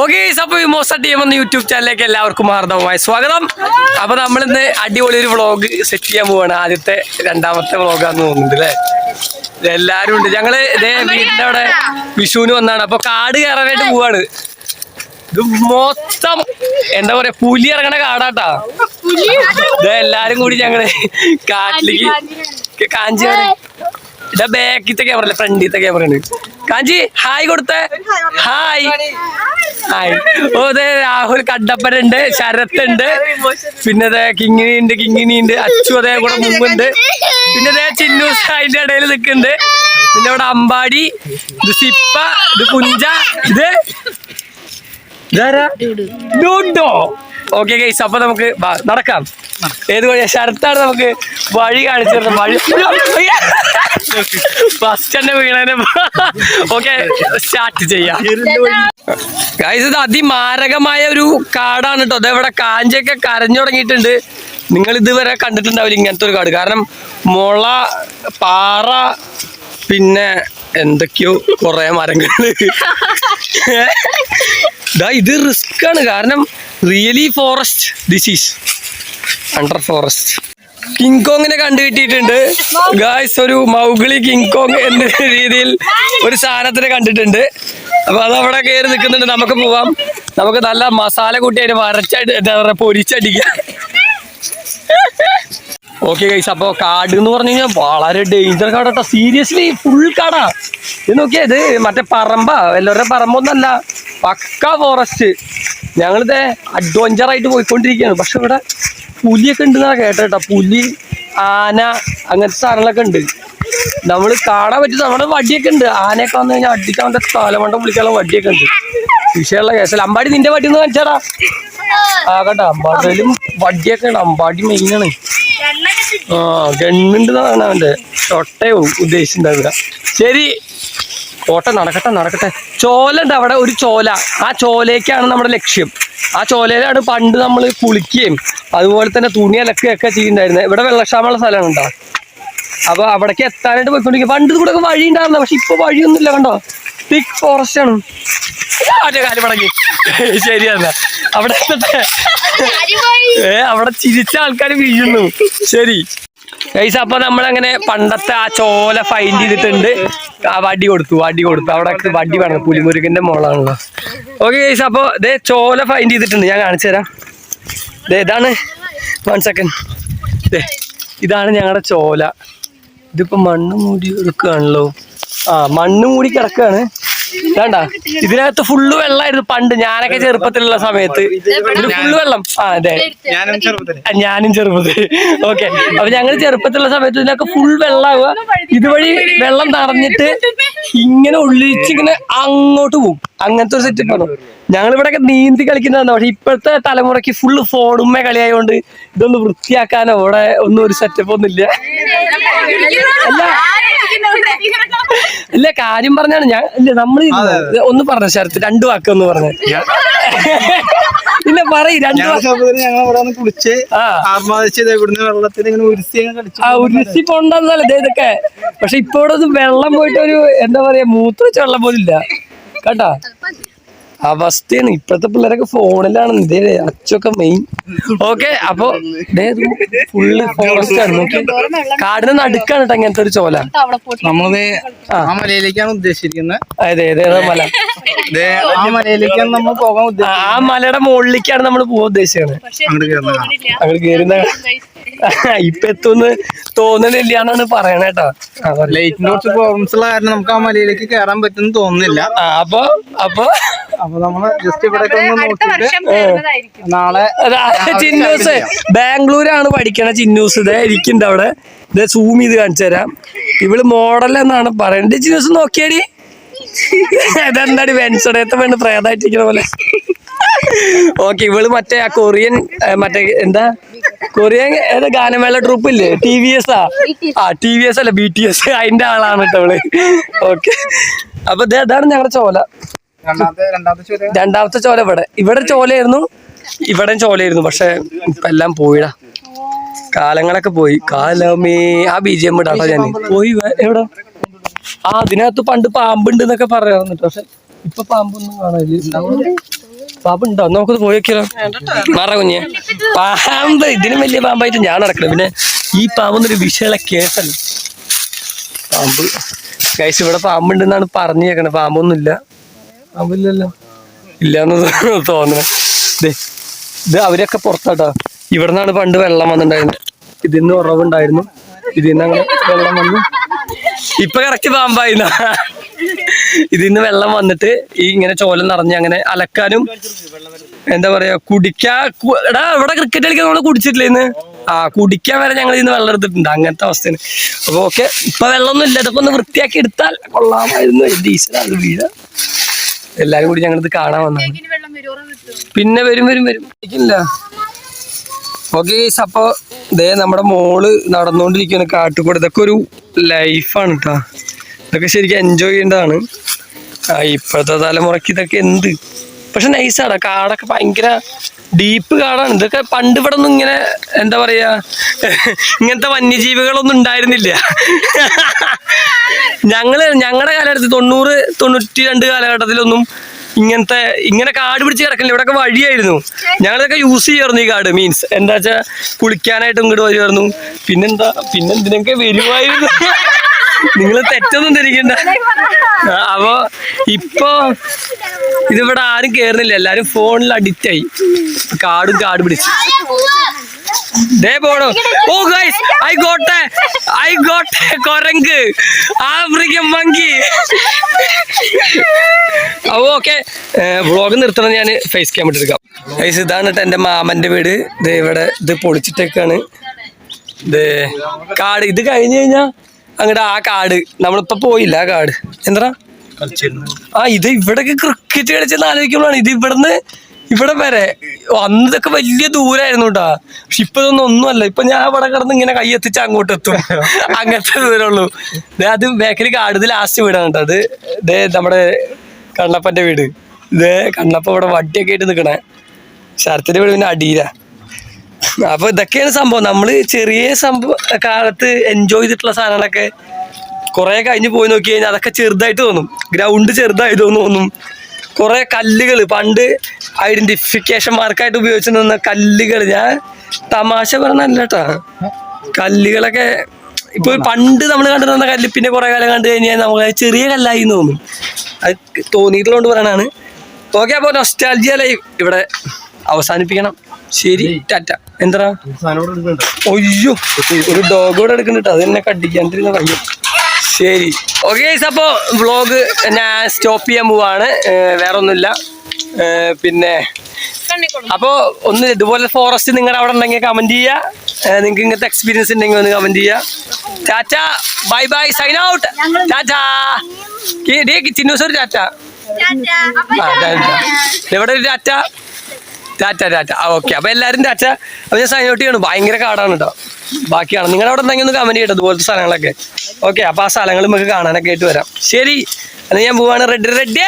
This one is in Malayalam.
ഓക്കെ അപ്പൊ വിമോസ ടീം എന്ന യൂട്യൂബ് ചാനലിലേക്ക് എല്ലാവർക്കും ഹാർദവമായ സ്വാഗതം. അപ്പൊ നമ്മളിന്ന് അടിപൊളി ഒരു വ്ളോഗ് സെറ്റ് ചെയ്യാൻ പോവാണ്. ആദ്യത്തെ രണ്ടാമത്തെ വ്ളോഗാന്ന് തോന്നുന്നുണ്ട് അല്ലേ എല്ലാരും ഉണ്ട്. ഞങ്ങൾ ഇതേ വീടിന്റെ അവിടെ വിഷുവിന് വന്നാണ്. അപ്പൊ കാട് കയറാനായിട്ട് പോവാണ്. ഇത് മൊത്തം എന്താ പറയാ പുലി ഇറങ്ങണ കാടാട്ടാ. ഇത് എല്ലാരും കൂടി ഞങ്ങൾ കാട്ടിലേക്ക് കാഞ്ചി ഇതാ ബാക്കിത്തെ ക്യാമറ അല്ലേ ഫ്രണ്ടിത്തെ ക്യാമറയാണ് കാഞ്ചി ഹായ് കൊടുത്തേ. ഹായ്. ഹായ്. ഓ അതെ രാഹുൽ കണ്ടപ്പരുണ്ട് ശരത്ത് ഉണ്ട് പിന്നെ അതെ കിങ്ങിണി ഉണ്ട് കിങ്ങിണി ഉണ്ട് അച്ചു അതേ കൂടെ മുമ്പുണ്ട് പിന്നെ അതെ ചിന്നൂസ് അതിന്റെ ഇടയിൽ നിൽക്കുന്നുണ്ട്. പിന്നെ അവിടെ അമ്പാടി ഇത് സിപ്പ ഇത് കുഞ്ച ഇത് ഓക്കെ ഗൈസ് അപ്പൊ നമുക്ക് നടക്കാം. ഏത് വഴിയാ? ശരത്താണ് നമുക്ക് വഴി കാണിച്ചു തരുന്നത്. വഴി ഫസ്റ്റ് തന്നെ വീണേനെ ഓക്കെ സ്റ്റാർട്ട് ചെയ്യാം. ഇത് അതിമാരകമായ ഒരു കാടാണ് കേട്ടോ അതെവിടെ കാഞ്ചൊക്കെ കരഞ്ഞു തുടങ്ങിയിട്ടുണ്ട്. നിങ്ങൾ ഇതുവരെ കണ്ടിട്ടുണ്ടാവില്ല ഇങ്ങനത്തെ ഒരു കാട്. കാരണം മുള പാറ പിന്നെ എന്തൊക്കെയോ കുറെ മരങ്ങൾ. ഇത് റിസ്ക് ആണ് കാരണം really forest disease. Under forest. കിങ്കോങ്ങിനെ കണ്ടുകിട്ടിയിട്ടുണ്ട്. ഗായ്സ് ഒരു മൗഗിളി കിങ്കോങ് എന്ന രീതിയിൽ ഒരു സാധനത്തിനെ കണ്ടിട്ടുണ്ട്. അപ്പൊ അത് അവിടെ കയറി നിൽക്കുന്നുണ്ട്. നമുക്ക് പോവാം. നമുക്ക് നല്ല മസാല കൂട്ടി അതിന് വരച്ചടി എന്താ പറയുക പൊരിച്ചടിക്കാം. ഓക്കെ ഗൈസ് അപ്പൊ കാട് എന്ന് പറഞ്ഞു കഴിഞ്ഞാൽ വളരെ ഡേഞ്ചർ കാടാട്ടോ. സീരിയസ്ലി ഫുൾ കാടാ. ഇത് നോക്കിയാ ഇത് മറ്റേ പറമ്പാ. എല്ലാവരുടെ പറമ്പൊന്നല്ല. പക്ക ഫോറസ്റ്റ് ഞങ്ങളിത് അഡ്വഞ്ചറായിട്ട് പോയിക്കൊണ്ടിരിക്കുകയാണ്. പക്ഷെ ഇവിടെ പുലിയൊക്കെ ഉണ്ടെന്നാണ് കേട്ടോ. പുലി ആന അങ്ങനത്തെ സാധനങ്ങളൊക്കെ ഉണ്ട്. നമ്മൾ കാണാൻ പറ്റും നമ്മുടെ വടിയൊക്കെ ഉണ്ട്. ആനയൊക്കെ വന്നു കഴിഞ്ഞാൽ അടിക്കാൻ വേണ്ട തലമണ്ടം വിളിക്കാനുള്ള വടിയൊക്കെ ഉണ്ട്. വിഷയമുള്ള കേസല്ല അമ്പാടി നിന്റെ വടി ഒന്ന് കാണിച്ചാടാ. ആ കേട്ടോ. അമ്പാടിയിലും വടിയൊക്കെ ഉണ്ട്. അമ്പാടി മെയിനാണ് ആ ഗണ്ണുണ്ടെന്നാണ് അവന്റെ ചൊട്ടയോ ഉദ്ദേശിച്ചിട്ടുണ്ടാവുക ശരി. കോട്ടെ നടക്കട്ടെ നടക്കട്ടെ. ചോല ഉണ്ട് അവിടെ ഒരു ചോല. ആ ചോലയ്ക്കാണ് നമ്മുടെ ലക്ഷ്യം. ആ ചോലയിലാണ് പണ്ട് നമ്മൾ കുളിക്കുകയും അതുപോലെ തന്നെ തുണി അലക്കുകയൊക്കെ ചെയ്യുന്നുണ്ടായിരുന്നത് ഇവിടെ വെള്ളക്ഷാമുള്ള സ്ഥലമാണ് കേട്ടോ. അപ്പോൾ അവിടേക്ക് എത്താനായിട്ട് പോയിക്കൊണ്ടിരിക്കുക പണ്ട് കൂടെ കൂടെ വഴി ഉണ്ടായിരുന്നു? പക്ഷെ ഇപ്പൊ വഴിയൊന്നുമില്ല കണ്ടോ? തിക് ഫോറസ്റ്റ് ആണ്. കാൽ മടങ്ങി. ശരിയാണ് അവിടെ ഏ അവിടെ ചിരിച്ച ആൾക്കാർ വീഴുന്നു. ശരി. ഗൈസ് അപ്പൊ നമ്മളങ്ങനെ പണ്ടത്തെ ആ ചോല ഫൈൻഡ് ചെയ്തിട്ടുണ്ട്. ആ വടി കൊടുത്തു വടി കൊടുത്തു. അവിടെ വടി വേണം പുലിമുരുകന്റെ മോളാണല്ലോ. ഓക്കെ ഗൈസ് അപ്പൊ ഇതേ ചോല ഫൈൻഡ് ചെയ്തിട്ടുണ്ട്. ഞാൻ കാണിച്ചു തരാം. ഇതാണ്. വൺ സെക്കൻഡ് ഇതാണ് ഞങ്ങളുടെ ചോല. ഇതിപ്പോ മണ്ണ് മൂടി എടുക്കുകയാണല്ലോ. ആ മണ്ണ് മൂടി കിടക്കുകയാണ്. വേണ്ട ഇതിനകത്ത് ഫുള്ള് വെള്ളമായിരുന്നു പണ്ട് ഞാനൊക്കെ ചെറുപ്പത്തിലുള്ള സമയത്ത്. ഇതിൽ ഫുള്ള് വെള്ളം. ആ അതെ. ഞാനും ചെറുപ്പത്തിൽ. ഞാനും ചെറുപ്പത്തിൽ ഓക്കെ അപ്പൊ ഞങ്ങൾ ചെറുപ്പത്തിലുള്ള സമയത്ത് ഇതിനൊക്കെ ഫുൾ വെള്ളമാവുക ഇതുവഴി വെള്ളം നിറഞ്ഞിട്ട് ഇങ്ങനെ ഒളിച്ചിങ്ങനെ അങ്ങോട്ട് പോകും അങ്ങനത്തെ ഒരു സെറ്റപ്പ് ആണ്. ഞങ്ങൾ ഇവിടെയൊക്കെ നീന്തി കളിക്കുന്നതാണ്. പക്ഷെ ഇപ്പോഴത്തെ തലമുറയ്ക്ക് ഫുള്ള് ഫോണുമ്മ കളിയായതുകൊണ്ട് ഇതൊന്ന് വൃത്തിയാക്കാനോ ഇവിടെ ഒന്നും ഒരു സെറ്റപ്പ് ഒന്നും ഇല്ല. ഇല്ല കാര്യം പറഞ്ഞാണ് ഞാൻ. ഇല്ല നമ്മൾ ഒന്ന് പറഞ്ഞ ശരത്ത് രണ്ടു വാക്ക് ഒന്ന് പറഞ്ഞ ഇല്ല പറയ് രണ്ടു ഞങ്ങൾ അവിടെ കുളിച്ച് ആ. ആത്മാവിച്ച് ഇവിടുന്ന് വെള്ളത്തിൽ ഇങ്ങനെ ആ ഉരുസി പോണ്ടെന്നല്ല ദേ ഇതൊക്കെ. പക്ഷെ ഇപ്പോഴൊന്നും വെള്ളം പോയിട്ട് ഒരു എന്താ പറയാ മൂത്ര വെള്ളം പോലില്ല കേട്ടാ? അവസ്ഥയാണ്. ഇപ്പോഴത്തെ പിള്ളേരൊക്കെ ഫോണിലാണ്. ഇതേ അച്ചൊക്കെ മെയിൻ ഓക്കെ അപ്പൊ ഫുള്ള് ഫോറസ്റ്റ് ആണ്. നോക്കി. കാടിന് നടുക്കാണ് കേട്ടോ ഇങ്ങനത്തെ ഒരു ചോല. നമ്മളത് ആ. മലയിലേക്കാണ് ഉദ്ദേശിക്കുന്നത് അതെ അതെ മല. ആ മലയിലേക്ക് നമ്മൾ പോകാൻ ഉദ്ദേശിച്ചത്. ആ മലയുടെ മുകളിലേക്കാണ് നമ്മൾ പോകാൻ ഉദ്ദേശിച്ചത്. അങ്ങോട്ട് കേറുന്ന ഇപ്പൊ എത്തുന്നു തോന്നുന്നില്ല എന്നാണ് പറയണേ കേട്ടോ. ലൈറ്റ് പറയ്. കുറച്ച് പ്രോബ്ലംസ് ഉള്ള കാരണം നമുക്ക് ആ മലയിലേക്ക് കയറാൻ പറ്റുമെന്ന് തോന്നുന്നില്ല. അപ്പൊ അപ്പൊ? അപ്പൊ നമ്മൾ ജസ്റ്റ് ഇവിടെ നോക്കിട്ട് നാളെ ചിന്നൂസ് ബാംഗ്ലൂരാണ് പഠിക്കണ ചിന്നൂസ്. ഇതേ ഇരിക്കുന്നുണ്ട് അവിടെ. ഇതേ സൂം ചെയ്ത് കാണിച്ചു തരാം. ഇവൾ മോഡൽ എന്നാണ് പറയുന്നത് ചിന്നൂസ് നോക്കിയാടി. ഇതെന്താടി വെൻസഡേത്തെ വേണ്ട പ്രേതായിട്ടിരിക്കുന്ന പോലെ? ഓക്കെ ഇവൾ മറ്റേ ആ കൊറിയൻ മറ്റേ എന്താ? കൊറിയൻ ഏതാ ഗാനമേള ട്രൂപ്പ് ഇല്ലേ? ടി വി എസ് ആ? ആ ടി വി എസ് അല്ല ബി ടി എസ് അതിന്റെ ആളാണ് കേട്ടോ അവൾ ഓക്കെ അപ്പൊ ദേ അതാണ് ഞങ്ങളുടെ ചോല. രണ്ടാമത്തെ രണ്ടാമത്തെ ചോദ്യം രണ്ടാമത്തെ ചോല ഇവിടെ. ഇവിടെ ചോലയായിരുന്നു. ഇവിടെ ചോലയായിരുന്നു. പക്ഷെ ഇപ്പൊ എല്ലാം പോയിടാ. കാലങ്ങളൊക്കെ പോയി. കാലമേ. ആ ബി ജി എം ഇടാട്ടോ ഞാൻ പോയി എവിടെ? ആ അതിനകത്ത് പണ്ട് പാമ്പുണ്ട് എന്നൊക്കെ പറയാറുണ്ട്. പക്ഷെ ഇപ്പൊ പാമ്പൊന്നും കാണാനില്ല. പാമ്പുണ്ടോ? നമുക്കത് പോയി വെക്കാലോ മാറ കുഞ്ഞെ. പാമ്പ് ഇതിനും വലിയ പാമ്പായിട്ട് ഞാൻ നടക്കണം പിന്നെ ഈ പാമ്പൊന്നൊരു വിഷയമുള്ള കേസല്ല. പാമ്പ്. കൈസ് ഇവിടെ പാമ്പുണ്ടെന്നാണ് പറഞ്ഞു കേൾക്കണത് പാമ്പൊന്നും ഇല്ല പാമ്പില്ലല്ലോ. ഇല്ലാന്ന് തോന്നണേ. ഇത് അവരൊക്കെ പുറത്താട്ടോ. ഇവിടെ നിന്നാണ് പണ്ട് വെള്ളം വന്നിട്ടുണ്ടായിരുന്നത്. ഇതിന്ന് ഉറവുണ്ടായിരുന്നു. ഇതിന്ന് അങ്ങനെ വെള്ളം വന്നു. ഇപ്പൊ കറക്റ്റ് പാമ്പായിന്ന. ഇതിന്ന് വെള്ളം വന്നിട്ട് ഈ ഇങ്ങനെ ചോല നിറഞ്ഞ് അങ്ങനെ അലക്കാനും എന്താ പറയാ കുടിക്കാ എടാ ഇവിടെ ക്രിക്കറ്റ് കളിക്കാൻ നമ്മൾ കുടിച്ചിട്ടില്ല ഇന്ന്? ആ കുടിക്കാൻ വരെ ഞങ്ങൾ ഇന്ന് വെള്ളം എടുത്തിട്ടുണ്ട്. അങ്ങനത്തെ അവസ്ഥയാണ്. അപ്പൊ ഓക്കെ ഇപ്പൊ വെള്ളമൊന്നും ഇല്ല. ഇതൊക്കെ ഒന്ന് വൃത്തിയാക്കി എടുത്താൽ കൊള്ളാമായിരുന്നു. അത് വീഴ. എല്ലാരും കൂടി ഞങ്ങളിത് കാണാൻ വന്നു. പിന്നെ വരും വരും വരും. ഇല്ല. ഓക്കെ അപ്പൊ ദേ നമ്മുടെ മോൾ നടന്നുകൊണ്ടിരിക്കുന്ന കാട്ടുകൂടെ ഇതൊക്കെ ഒരു ലൈഫാണ് കേട്ടോ ഇതൊക്കെ ശരിക്കും എൻജോയ് ചെയ്യേണ്ടതാണ്. ഇപ്പോഴത്തെ തലമുറയ്ക്ക് ഇതൊക്കെ എന്ത്? പക്ഷെ നൈസാണ് കാടൊക്കെ ഭയങ്കര ഡീപ്പ് കാടാണ്. ഇതൊക്കെ പണ്ട് ഇവിടെ ഒന്നും ഇങ്ങനെ എന്താ പറയാ ഇങ്ങനത്തെ വന്യജീവികളൊന്നും ഉണ്ടായിരുന്നില്ല. ഞങ്ങൾ ഞങ്ങളുടെ കാലഘട്ടത്തിൽ തൊണ്ണൂറ് തൊണ്ണൂറ്റി രണ്ട് കാലഘട്ടത്തിലൊന്നും ഇങ്ങനത്തെ ഇങ്ങനെ കാട് പിടിച്ച് കിടക്കില്ല ഇവിടെയൊക്കെ വഴിയായിരുന്നു. ഞങ്ങളിതൊക്കെ യൂസ് ചെയ്യായിരുന്നു ഈ കാട്. മീൻസ് എന്താ വെച്ചാൽ കുളിക്കാനായിട്ട് ഇങ്ങോട്ട് വരുമായിരുന്നു പിന്നെന്താ? പിന്നെ ഇതിനൊക്കെ വരുമായിരുന്നു നിങ്ങൾ തെറ്റൊന്നും ധരിക്കണ്ട. അപ്പോ ഇപ്പോ ഇതിവിടെ ആരും കേറുന്നില്ല. എല്ലാരും ഫോണിൽ അഡിക്റ്റ് ആയി. കാടും കാട് പിടിച്ച്. ദേ പോണോ. ഓ guys I got I got കൊരങ്ക് African monkey okay vlog നിർത്തണം ഞാൻ ഫേസ് ക്യാം എടുക്കാം ഫേസ് ഇതാണ് കേട്ടോ എന്റെ മാമന്റെ വീട്. ഇത് ഇവിടെ ഇത് പൊളിച്ചിട്ടേക്കാണ്. ഇത് കാട്. ഇത് കഴിഞ്ഞു കഴിഞ്ഞാ അങ്ങോട്ട് ആ കാട്. നമ്മളിപ്പോ പോയില്ല ആ കാട്. എന്താ ആ ഇത് ഇവിടൊക്കെ ക്രിക്കറ്റ് കളിച്ചെന്ന് ആലോചിക്കുമ്പോഴാണ്. ഇത് ഇവിടുന്ന് ഇവിടെ വരെ. അന്ന് ഇതൊക്കെ വലിയ ദൂരായിരുന്നു കേട്ടാ പക്ഷെ ഇപ്പൊ ഇതൊന്നും ഒന്നുമല്ല. ഇപ്പൊ ഞാൻ ഇവിടെ കിടന്ന് ഇങ്ങനെ കൈ എത്തിച്ച് അങ്ങോട്ട് എത്തും. അങ്ങനത്തെ ദൂരമുള്ളൂ അത് ബേക്കറി കാട് ഇത് ലാസ്റ്റ് വീടാണ് കേട്ടോ അത് നമ്മുടെ കണ്ണപ്പന്റെ വീട്. ഇതേ കണ്ണപ്പ ഇവിടെ വട്ടിയൊക്കെ ആയിട്ട് നിക്കണേ. ശരത്തിന്റെ വീട് പിന്നെ അടിയില. അപ്പൊ ഇതൊക്കെയാണ് സംഭവം. നമ്മൾ ചെറിയ സംഭവം കാലത്ത് എൻജോയ് ചെയ്തിട്ടുള്ള സാധനങ്ങളൊക്കെ കുറെ കഴിഞ്ഞ് പോയി നോക്കി കഴിഞ്ഞാൽ അതൊക്കെ ചെറുതായിട്ട് തോന്നും. ഗ്രൗണ്ട് ചെറുതായി തോന്നും കുറെ കല്ലുകൾ പണ്ട് ഐഡന്റിഫിക്കേഷൻ മാർക്കായിട്ട് ഉപയോഗിച്ചിരുന്ന കല്ലുകൾ ഞാൻ തമാശ പറഞ്ഞല്ല കല്ലുകളൊക്കെ ഇപ്പൊ പണ്ട് നമ്മൾ കണ്ടിരുന്ന കല്ല് പിന്നെ കുറെ കാലം കണ്ടു കഴിഞ്ഞാൽ നമുക്ക് ചെറിയ കല്ലായി എന്ന് തോന്നും അത് തോന്നിയിട്ടുള്ളതുകൊണ്ട് പറയണാണ് ഓക്കെ അപ്പോൾ നൊസ്റ്റാൾജിയ ലൈഫ് ഇവിടെ അവസാനിപ്പിക്കണം. ശരി ടാറ്റ. എന്താ ഒയ്യോ ഒരു ഡോഗ് കൂടെ എടുക്കുന്നുണ്ട് അത് എന്നെ കടിക്കാണ്ടിരുന്ന പയ്യോ ശരി. ഓക്കെ അപ്പോ വ്ളോഗ് ഞാൻ സ്റ്റോപ്പ് ചെയ്യാൻ പോവാണ്. വേറൊന്നുമില്ല. വേറെ ഒന്നുമില്ല പിന്നെ കണ്ണിക്കൊള്ളു അപ്പോ ഒന്ന് ഇതുപോലെ ഫോറസ്റ്റ് നിങ്ങളുടെ അവിടെ ഉണ്ടെങ്കിൽ കമന്റ് ചെയ്യുക നിങ്ങൾക്ക് ഇങ്ങനത്തെ എക്സ്പീരിയൻസ് ഉണ്ടെങ്കിൽ ഒന്ന് കമന്റ് ചെയ്യാ. Tata bye bye sign out tata. Chinnoos ഒരു ടാറ്റ. എവിടെ ഒരു ടാറ്റ? ടാറ്റ ടാറ്റ. ആ ഓക്കെ അപ്പൊ എല്ലാരും ടാറ്റ. അപ്പൊ ഞാൻ സൈൻ ഔട്ട് ചെയ്യണം. ഭയങ്കര കാടാണ് കേട്ടോ ബാക്കിയാണ്. നിങ്ങളുടെ അവിടെ ഉണ്ടെങ്കിൽ ഒന്ന് കമന്റ് ചെയ്യട്ടെ ഇതുപോലത്തെ സ്ഥലങ്ങളൊക്കെ ഓക്കെ അപ്പൊ ആ സ്ഥലങ്ങൾ നമുക്ക് കാണാനൊക്കെ ആയിട്ട് വരാം. ശരി. അത് ഞാൻ പോവാണ്. Ready ready